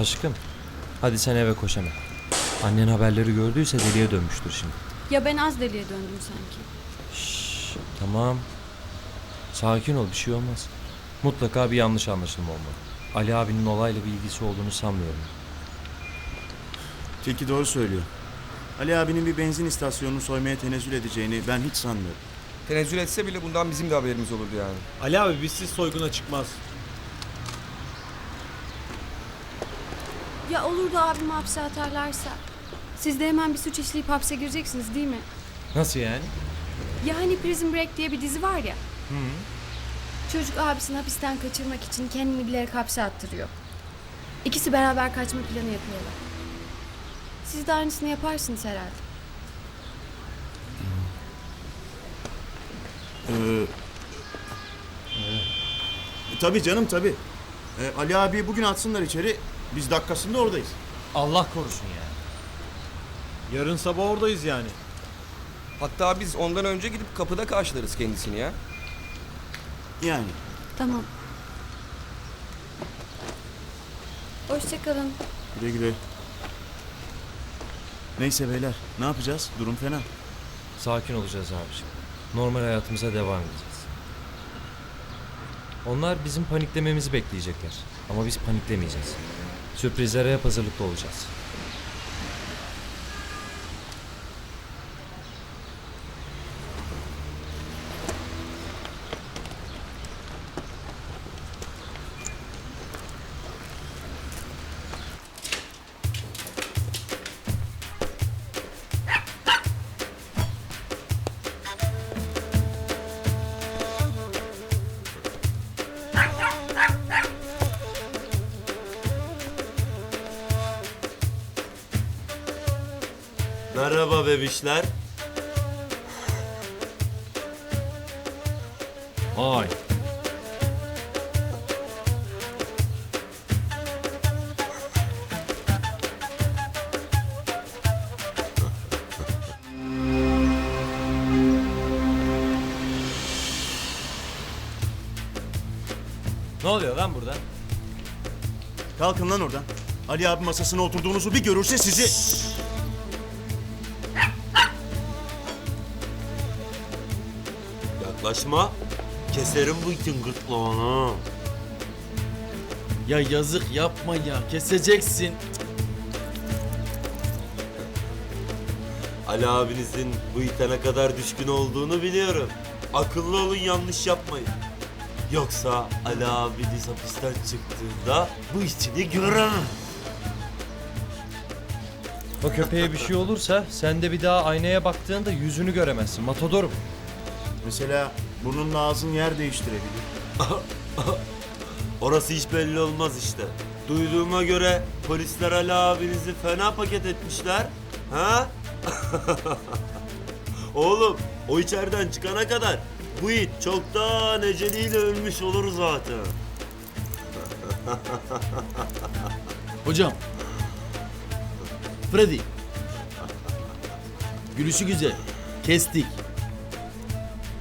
Aşkım, hadi sen eve koş hemen. Annen haberleri gördüyse deliye dönmüştür şimdi. Ya ben az deliye döndüm sanki. Şşş, tamam. Sakin ol, bir şey olmaz. Mutlaka bir yanlış anlaşılma olmalı. Ali abinin olayla bir ilgisi olduğunu sanmıyorum. Tilki doğru söylüyor. Ali abinin bir benzin istasyonunu soymaya tenezzül edeceğini ben hiç sanmıyorum. Tenezzül etse bile bundan bizim de haberimiz olurdu yani. Ali abi bizsiz soyguna çıkmaz. Ya olur da abimi hapse atarlarsa? Siz de hemen bir suç işleyip hapse gireceksiniz değil mi? Nasıl yani? Ya hani Prison Break diye bir dizi var ya. Çocuk abisini hapisten kaçırmak için kendini bilerek hapse attırıyor. İkisi beraber kaçma planı yapıyorlar. Siz de aynısını yaparsınız herhalde. Ee, e, tabii canım tabii. Ee, Ali abi bugün atsınlar içeri. Biz dakikasında oradayız. Allah korusun ya. Yarın sabah oradayız yani. Hatta biz ondan önce gidip kapıda karşılarız kendisini ya. Yani. Tamam. Hoşçakalın. Güle güle. Neyse beyler ne yapacağız? Durum fena. Sakin olacağız abiciğim. Normal hayatımıza devam edeceğiz. Onlar bizim paniklememizi bekleyecekler. Ama biz paniklemeyeceğiz. Sürprizlere hep hazırlıklı olacağız. Merhaba bebişler. Ay. Ne oluyor lan burada? Kalkın lan oradan. Ali abi masasına oturduğunuzu bir görürse sizi... Yaklaşma. Keserim bu itin gırtlağını. Ya yazık yapma ya keseceksin. Ali abinizin bu ite ne kadar düşkün olduğunu biliyorum. Akıllı olun yanlış yapmayın. Yoksa Ali abiniz hapisten çıktığında bu içini göremem. O köpeğe bir şey olursa sen de bir daha aynaya baktığında yüzünü göremezsin. Matadorum. Mesela burnunla ağzın yer değiştirebilir. Orası hiç belli olmaz işte. Duyduğuma göre polisler Ali abinizi fena paket etmişler. Ha? Oğlum o içeriden çıkana kadar bu it çoktan eceliyle ölmüş olur zaten. Hocam. Freddy. Gülüşü güzel. Kestik.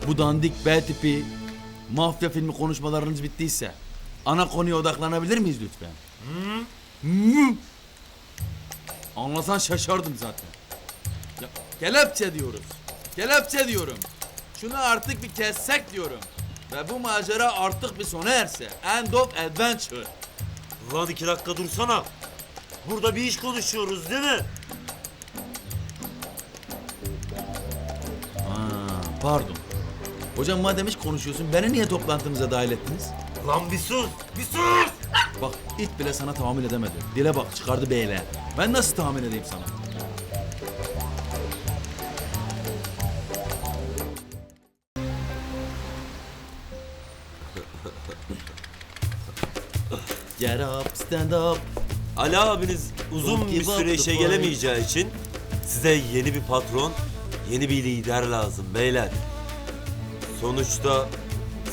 Bu dandik B tipi mafya filmi konuşmalarınız bittiyse ana konuya odaklanabilir miyiz lütfen? Hı? Anlasan şaşardım zaten. Ya, kelepçe diyoruz. Kelepçe diyorum. Şunu artık bir kessek diyorum. Ve bu macera artık bir sona erse. End of adventure. Ulan iki dakika dursana. Burada bir iş konuşuyoruz değil mi? Aa, pardon. Hocam madem hiç konuşuyorsun beni niye toplantınıza dahil ettiniz? Lan bir sus, bir sus! Bak it bile sana tahammül edemedi. Dile bak çıkardı beyle. Ben nasıl tahammül edeyim sana? Get up, stand up. Ali abiniz uzun Don't bir give up süre the işe fight. gelemeyeceği için size yeni bir patron, yeni bir lider lazım beyler. Sonuçta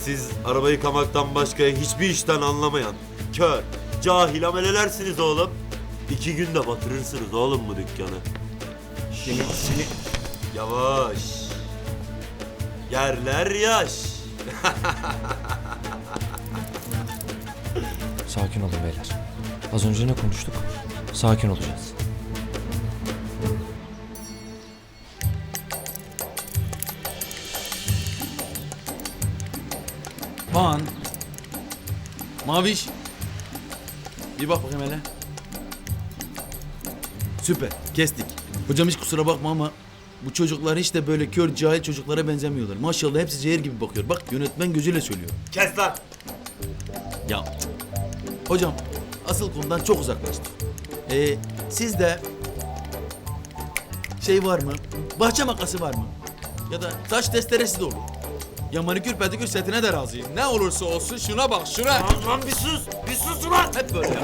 siz araba yıkamaktan başka hiçbir işten anlamayan, kör, cahil amelelersiniz oğlum. İki günde batırırsınız oğlum bu dükkanı. Seni, seni... Yavaş. Yerler yaş. Sakin olun beyler. Az önce ne konuştuk? Sakin olacağız. Pan. Maviş. Bir bak bakayım hele. Süper. Kestik. Hocam hiç kusura bakma ama bu çocuklar hiç de böyle kör cahil çocuklara benzemiyorlar. Maşallah hepsi zehir gibi bakıyor. Bak yönetmen gözüyle söylüyor. Kes lan. Ya. Hocam asıl konudan çok uzaklaştık. Ee, sizde şey var mı? Bahçe makası var mı? Ya da taş testeresi de olur. Ya manikür pedikür setine de razıyım. Ne olursa olsun şuna bak şuna. Lan, lan bir sus. Bir sus ulan. Hep böyle ya.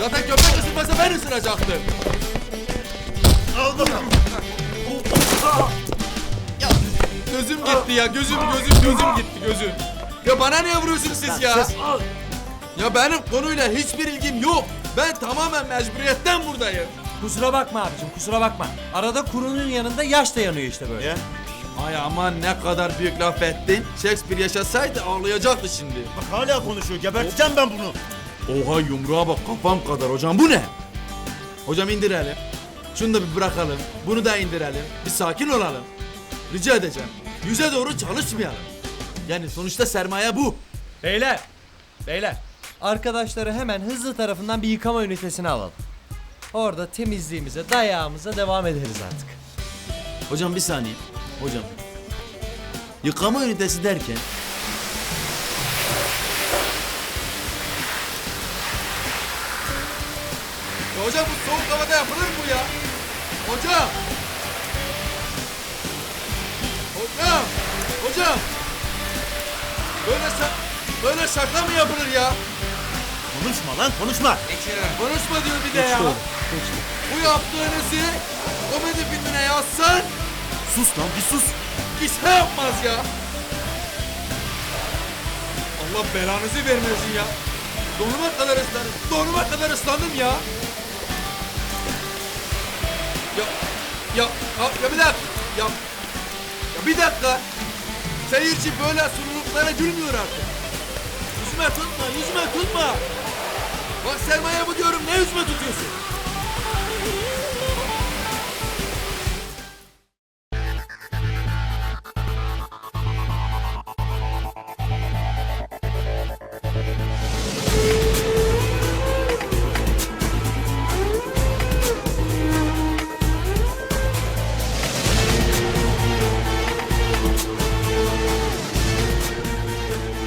Zaten köpek ısırmasa ben ısıracaktım. Ya gözüm gitti ya gözüm gözüm gözüm gitti gözüm. Ya bana niye vuruyorsunuz siz ya? Ya benim konuyla hiçbir ilgim yok. Ben tamamen mecburiyetten buradayım. Kusura bakma abicim kusura bakma. Arada kurunun yanında yaş da yanıyor işte böyle. Ya. Ay aman ne kadar büyük laf ettin. Shakespeare yaşasaydı ağlayacaktı şimdi. Bak hala konuşuyor. Geberteceğim ben bunu. Oha yumruğa bak kafam kadar hocam bu ne? Hocam indirelim. Şunu da bir bırakalım. Bunu da indirelim. Bir sakin olalım. Rica edeceğim. Yüze doğru çalışmayalım. Yani sonuçta sermaye bu. Beyler, beyler. Arkadaşları hemen hızlı tarafından bir yıkama ünitesine alalım. Orada temizliğimize, dayağımıza devam ederiz artık. Hocam bir saniye. Hocam. Yıkama ünitesi derken Ya hocam bu soğuk havada yapılır mı bu ya? Hocam! Hocam! Hocam! Böyle şa- böyle şaka mı yapılır ya? Konuşma lan konuşma. Konuşma diyor bir de ya. Bu yaptığınızı komedi filmine yazsan Sus lan bir sus. kimse yapmaz ya. Allah belanızı vermesin ya. Donuma kadar ıslandım. Donuma kadar ıslandım ya. Ya ya ya, ya bir dakika. Ya, ya bir dakika. Seyirci böyle sunuluklara gülmüyor artık. Yüzüme tutma, yüzüme tutma. Bak sermaye bu diyorum, ne yüzüme tutuyorsun?